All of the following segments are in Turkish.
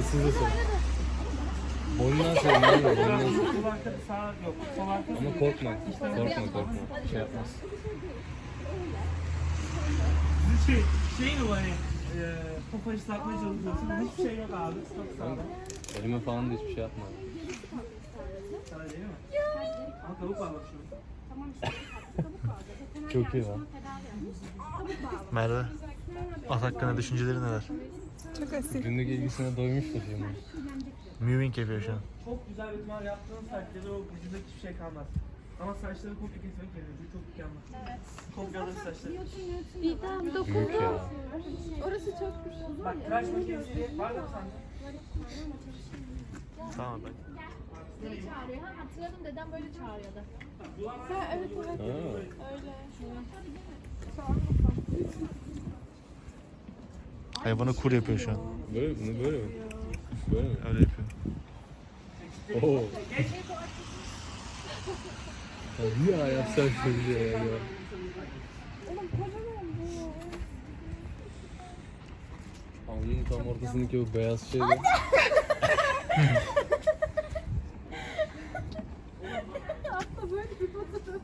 size sor. Boynuna sorun değil mi? Boynuna sor. Sol arkada sağ yok. Sol arkada. Ama korkma. Korkma korkma. Şey yapmaz. Şey, şey mi bu hani? E, topa ıslatmaya çalışıyorsun. Hiçbir şey yok abi. Çok sağ ol. Elime falan da hiçbir şey yapma. Sana değil mi? Ama tavuk var bak şurada. Çok iyi lan. Merve. At hakkında düşünceleri neler? Günlük ilgisine doymuştur şimdi. Moving yapıyor şu an. Çok güzel bir tımar yaptığın takdirde o vücudundaki hiçbir şey kalmaz. Ama saçları kopya kesmek gerekiyor. Bu çok mükemmel. Evet. Kopyaladık saçları. İdam Büyük dokundu. ya. Orası çok güzel. Bak tıraş makinesi var mı sende? Tamam ben. Seni çağırıyor. Ha hatırladım dedem böyle çağırıyordu. Ha evet evet. Ha. Öyle. Hayvanı kur yapıyor şu an. Böyle mi? Bunu böyle mi? Böyle mi? Öyle yapıyor. Oo. Ya ya yapsan şöyle ya. ya. Alnının tam ortasındaki o beyaz şey de. Aslında böyle bir fotoğraf.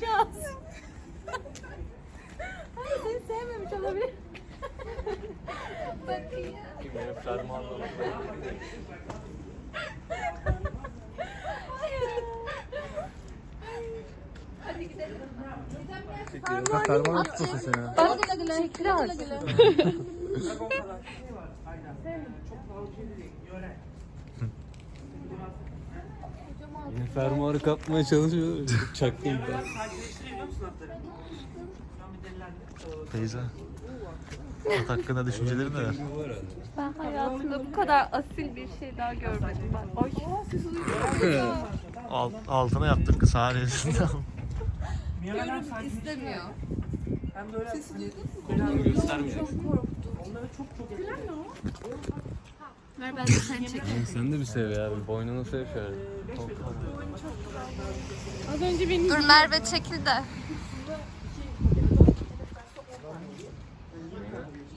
İfşa. Hayır seni sevmemiş olabilir. Bakayım. Benim fermuarlarım. Hadi gidelim. Ben fermuarı tutuyorsun seni. Bak güle güle. Güle güle. Çok pahalı şey değil. Yöre. Yine fermuarı kapmaya çalışıyor. Çaktım ben. Teyze. At hakkında düşünceleri neler? Ben hayatımda bu kadar asil bir şey daha görmedim ben. Ay. Alt, altına yaptık kız. Miyalar sakinleştiriyor. istemiyor. Hem de öyle Korkunu göstermeyecek. onları çok çok Ver ben de çekeyim. Yani sen de bir sev ya. Bir boynunu sev şöyle. Dur Merve çekil de.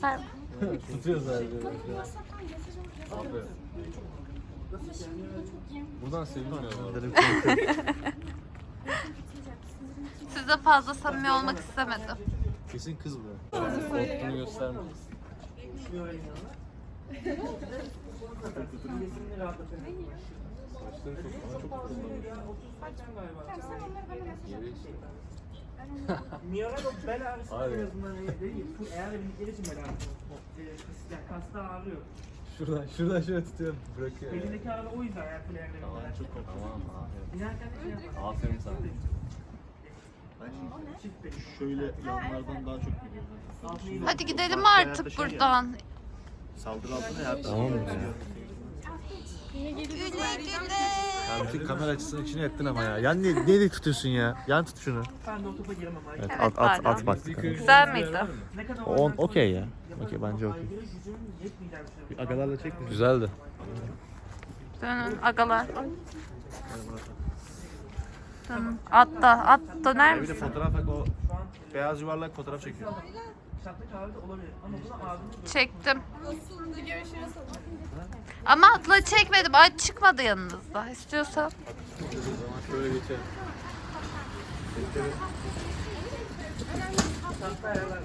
Ver. Tutuyor sadece. Aferin. Buradan sevilmiyor. Sizde fazla samimi olmak istemedim. Kesin kız bu. Korktuğunu göstermeyecek. Saçları çok çok kullanıyor. Yani 30 saçım galiba. Yeri işte. Miyalar o bel ağrısı en azından değil. Bu eğer bir için bel ağrısı. Yani kasta ağrıyor. Şuradan, şuradan şöyle tutuyorum. Bırakıyor. Belindeki ağrı o yüzden kulağında. Tamam çok Tamam aferin. İnerken de şey. Aferin sana. Şöyle yanlardan daha çok Hadi gidelim artık buradan. Saldırı altına ya. Tamam mı bütün kamera açısını içine ettin ama ya. Yan ne, neyle tutuyorsun ya? Yan tut şunu. Ben de o topa giremem. Evet, Evet, at, at, at bak. Güzel miydi? Ne kadar On- okey ya. Okey, bence okey. Agalarla çek mi? Güzeldi. Dönün agalar. Dönün. Atta. At döner Bir de misin? fotoğraf o beyaz yuvarlak fotoğraf çekiyor. Şartlı kahve de olabilir. Ama buna ağzını Çektim. Ama atla çekmedim. Ay çıkmadı yanınızda. İstiyorsan. Şöyle geçelim. şartlı ayarlar var.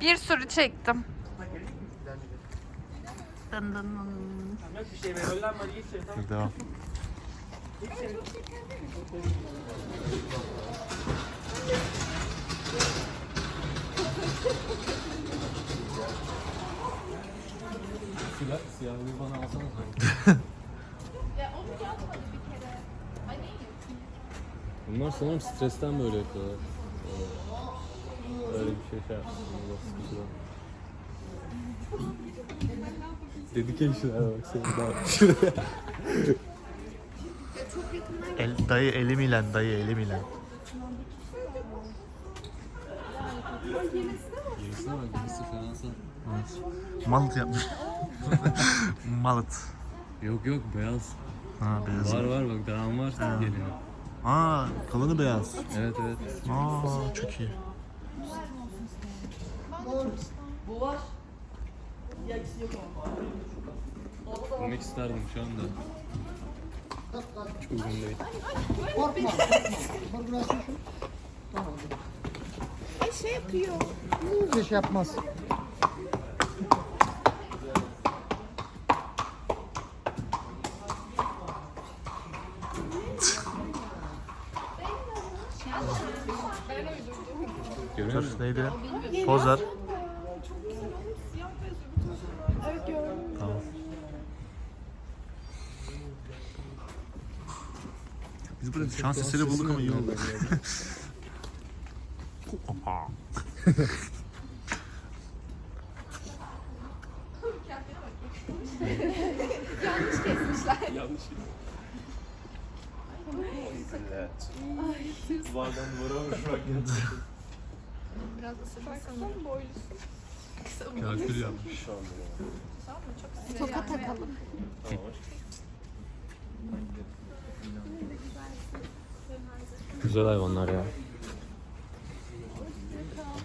Bir sürü çektim. Dın dın dın. Yok bir şey be. Rollenme iyi. Tamam. Devam. Siyahlığı bana alsana Bunlar sanırım stresten böyle yapıyorlar. Öyle bir şey şey yapmışlar. Dedication'a bak senin daha. El, dayı elim ile dayı elim ile. Gerisine bak birisi Fransa. Malıt yapmış. Malıt. Yok yok beyaz. Ha beyaz. Var var bak devam var geliyor. Aa kalanı beyaz. Evet evet. Aa çok iyi. Bu var. Diğerkisi yok ama. Almak isterdim şu anda. Çok uygun değil. Bir şey yapmaz. Görüyor Dur musun? Neydi? Pozar. Tamam. Biz burada şans eseri bulduk ama iyi oldu. Oha. Yanlış. Duvardan duvara vurmak Biraz ısırırsan boylusun. Kalkül yapmış. Toka takalım. Güzel hayvanlar ya.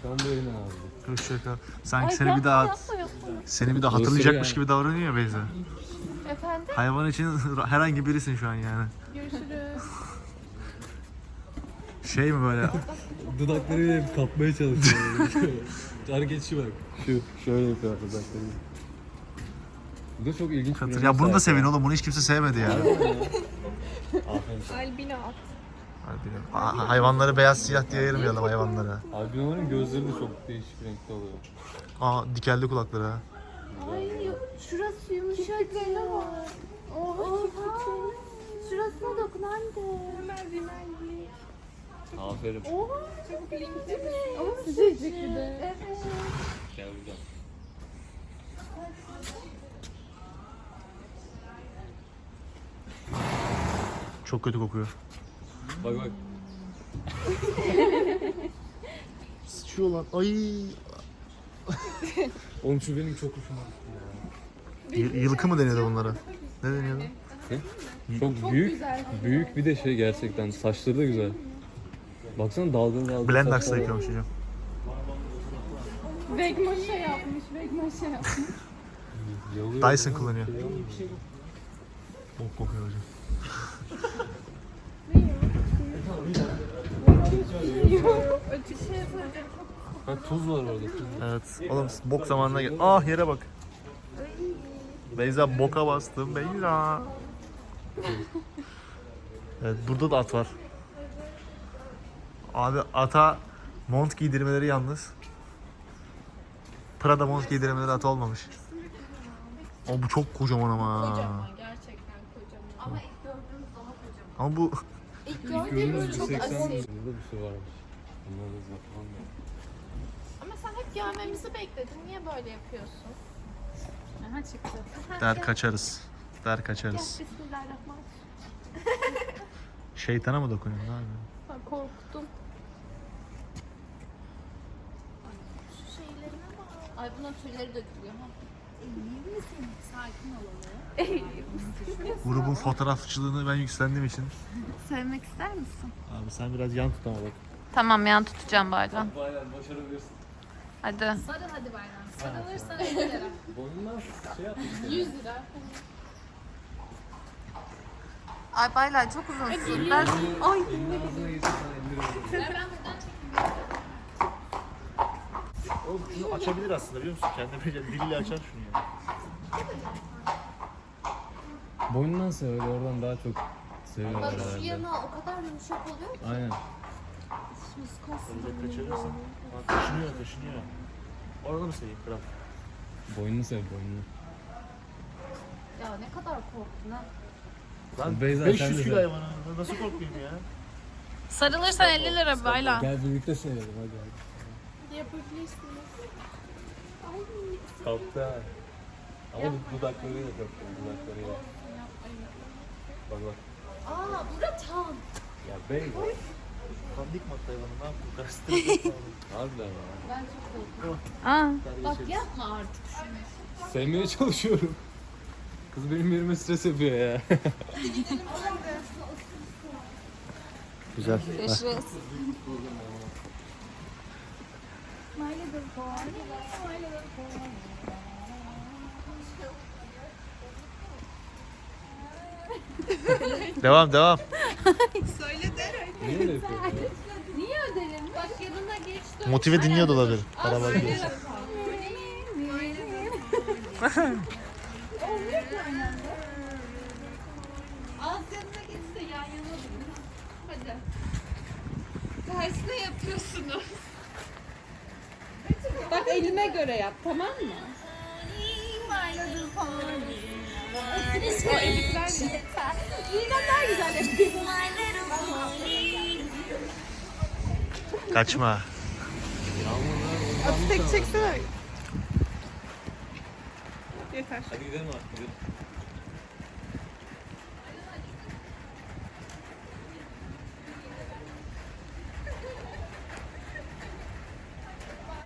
Ben de eline aldım. Hoşçakal. Sanki seni bir daha seni bir daha hatırlayacakmış gibi davranıyor ya Beyza. Efendim? Hayvan için herhangi birisin şu an yani. Görüşürüz. Şey mi böyle? Dudaklarıyla hep kapmaya çalışıyor. Hareketçi bak. Şu şöyle yapıyor dudaklarıyla. Bu da çok ilginç Katır. Ya bunu da sevin oğlum. Bunu hiç kimse sevmedi ya. Albino at. Ha- Hayvanları beyaz siyah diye ayırmayalım hayvanlara. Albinoların gözleri de çok değişik renkte oluyor. Aa dikeldi kulakları ha. Ay şurası yumuşak ya. Oha. Şurasına dokun anne. Hemen rimelli. Aferin. Oha. Çok link değil mi? Ama sıcacık bir de. Evet. Gel buradan. Çok kötü kokuyor. Bak bak. Sıçıyor lan. Ay. Oğlum şu benim çok hoşuma gitti Y- yılkı mı deniyordu bunlara? Ne deniyordu? ya. Çok, büyük. Büyük bir de şey gerçekten. Saçları da güzel. Baksana dalgalı dalgalı Blendax'la yıkamış hocam. Vegmaşa yapmış. Vegmaşa yapmış. Dyson kullanıyor. Bok kokuyor hocam. Şey. Ha, tuz var orada. Tuz. Evet. Oğlum bok zamanına gel. Ah yere bak. Beyza boka bastım Beyza. Evet burada da at var. Abi ata mont giydirmeleri yalnız. Prada mont giydirmeleri at olmamış. O bu çok kocaman ama. Gerçekten kocaman. Ama ilk gördüğümüz daha kocaman. Ama bu İlk Gördüğümüz çok 180 asil. Burada bir şey varmış. Bunlar da zaten. Ama sen hep görmemizi bekledin. Niye böyle yapıyorsun? Aha çıktı. der kaçarız. Der Gel kaçarız. bismillahirrahmanirrahim. Şeytana mı dokunuyorsun abi? Ha, korktum. Şu şeylerine bak. Ay bunun tüyleri dökülüyor. Ha. İyi misin? Sakin olalım. Grubun fotoğrafçılığını ben yükselendiğim için. Sevmek ister misin? Abi sen biraz yan tut ama bak. Tamam yan tutacağım bayram. Bayağı başarabilirsin. Hadi. Sarıl hadi bayram. Sarılırsan 50 lira. Boynundan şey yapmış. 100 lira. Ay baylar çok uzunsun. Ben... Ay. Elini ağzına geçsin sana 50 lira. Ben buradan Oğlum şunu açabilir aslında biliyor musun? Kendi böyle diliyle açar şunu ya. Boynundan seviyor oradan daha çok seviyorlar Bak şu herhalde. yana o kadar yumuşak oluyor ki. Aynen. Böyle kaçırırsan. Bak kaşınıyor kaşınıyor. Orada mı seveyim kral? Boynunu sev boynunu. Ya ne kadar korktun ha. Lan Beyza, sen 500 de kilo sev. hayvan ha. Nasıl korkmayayım ya? Sarılırsan 50 lira baylar. Gel birlikte sevelim hadi hadi. Yapabilirsiniz. Kalktı ha. Ama dudaklarıyla kalktı dudaklarıyla. Bak bak. Aa bura tam. Ya Beyza. Kandik mat hayvanı ne yapayım? Karıştırdım. Harbiden ya. Ben çok korktum. Aa. Bak yapma artık şunu. Sevmeye çalışıyorum. Kız benim yerime stres yapıyor ya. Güzel. Görüşürüz. Devam devam. Niye öyle yapıyor? Niye öderim? Bak yanına geçti. Motive dinliyor da olabilir. Araba gidiyor. Az yanına yan yana durun. Hadi. Tersine yapıyorsunuz. Bak elime göre yap tamam mı? O elikler Yine daha güzel Kaçma. Atı tek çeksene. Yeter. Hadi gidelim artık.